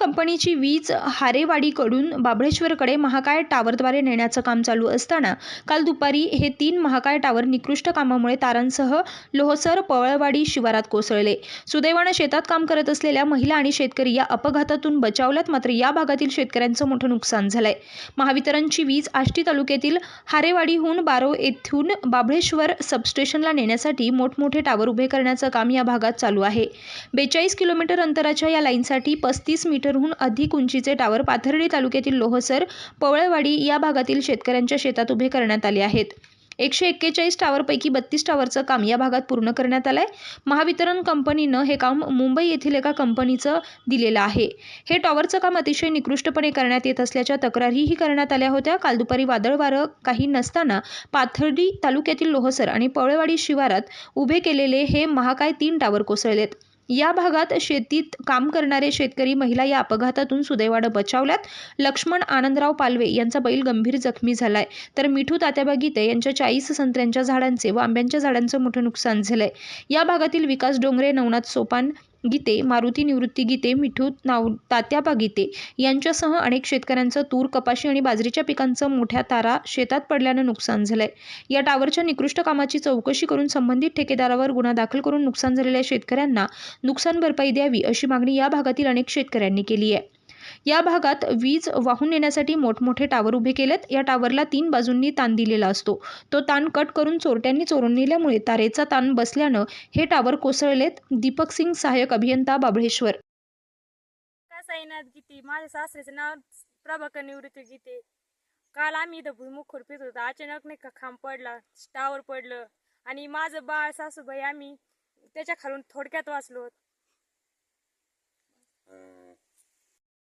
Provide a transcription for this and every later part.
कंपनीची वीज हारेवाडीकडून बाभळेश्वरकडे महाकाय टावरद्वारे नेण्याचं काम चालू असताना काल दुपारी हे तीन महाकाय टावर निकृष्ट कामामुळे तारांसह लोहसर पवळवाडी शिवारात कोसळले. सुदैवानं शेतात काम करत असलेल्या महिला आणि शेतकरी या अपघातातून बचावल्यात मात्र या भागातील शेतकऱ्यांचं मोठं नुकसान झालंय. महावितरणची वीज आष्टी तालुक्यातील हारेवाडीहून बारो येथून बाभळेश्वर सबस्टेशनला नेण्यासाठी मोठमोठे टावर उभे करण्याचं काम या भागात चालू आहे. बेचाळीस किलोमीटर अंतराच्या या लाईनसाठी पस्तीस मीटर मीटरहून अधिक उंचीचे टावर पाथर्डी तालुक्यातील लोहसर पवळवाडी या भागातील शेतकऱ्यांच्या शेतात उभे करण्यात आले आहेत. एकशे एक्केचाळीस टावरपैकी बत्तीस टावरचं काम या भागात पूर्ण करण्यात आलंय. महावितरण कंपनीनं हे काम मुंबई येथील एका कंपनीचं दिलेलं आहे. हे टॉवरचं काम अतिशय निकृष्टपणे करण्यात येत असल्याच्या तक्रारीही करण्यात आल्या होत्या. काल दुपारी वादळ वारं काही नसताना पाथर्डी तालुक्यातील लोहसर आणि पवळेवाडी शिवारात उभे केलेले हे महाकाय तीन टावर कोसळलेत. या भागात शेतीत काम करणारे शेतकरी महिला या अपघातातून सुदैवानं बचावल्यात. लक्ष्मण आनंदराव पालवे यांचा बैल गंभीर जखमी झालाय. तर मिठू तात्याबा गीते यांच्या चाळीस संत्र्यांच्या झाडांचे व आंब्यांच्या झाडांचं मोठं नुकसान झालंय. या भागातील विकास डोंगरे नवनाथ सोपान गीते मारुती निवृत्ती गीते मिठू नाव तात्याबा गीते यांच्यासह अनेक शेतकऱ्यांचं तूर कपाशी आणि बाजरीच्या पिकांचं मोठ्या तारा शेतात पडल्यानं नुकसान झालंय. या टावरच्या निकृष्ट कामाची चौकशी करून संबंधित ठेकेदारावर गुन्हा दाखल करून नुकसान झालेल्या शेतकऱ्यांना नुकसान भरपाई द्यावी अशी मागणी या भागातील अनेक शेतकऱ्यांनी केली आहे. या भागात वीज वाहून नेण्यासाठी मोठमोठे टावर उभे केलेत. या टावरला तीन बाजूंनी ताण दिलेला असतो. तो ताण कट करून चोरट्यांनी चोरून नेल्यामुळे तारेचा ताण बसल्यानं हे टावर कोसळलेत. दीपक सिंग सहाय्यक अभियंता बाबळेश्वर. का साईनाथ गीते? माझ्या सासऱ्याचं नाव प्रभाकर निवृत्ती गीते. काल आम्ही इथं भुईमुख खुरपीत होतो. अचानक नाही का खांब पडला टावर पडलं आणि माझं बाळ सासूबाई आम्ही त्याच्या खालून थोडक्यात वाचलो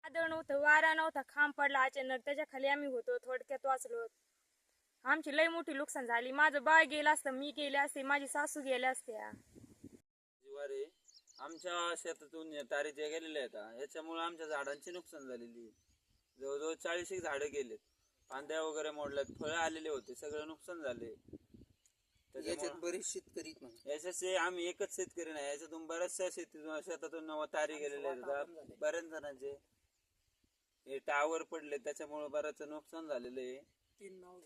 वादळ नव्हतं वारा नव्हता खांब पडला अचानक त्याच्याखाली आम्ही होतो थोडक्यात वाचलो आमची लई मोठी नुकसान झाली माझं बाळ गेलं असतं मी गेले असते माझी सासू गेल्या असत्या जिवारे आमच्या शेतातून या तारीचे गेलेले आहेत. याच्यामुळे आमच्या झाडांची नुकसान झालेली आहे. जवळजवळ चाळीस एक झाडं गेलेत फांद्या वगैरे मोडल्यात फळं आलेले होते सगळं नुकसान झाले याच्यात बरेच शेतकरी. याच्याचे आम्ही एकच शेतकरी नाही याच्यातून बऱ्याचशा शेतीतून शेतातून नव तारी गेलेले आहेत बऱ्याच जणांचे हे टावर पडले त्याच्यामुळे बऱ्याच नुकसान झालेलं आहे. तीन नाव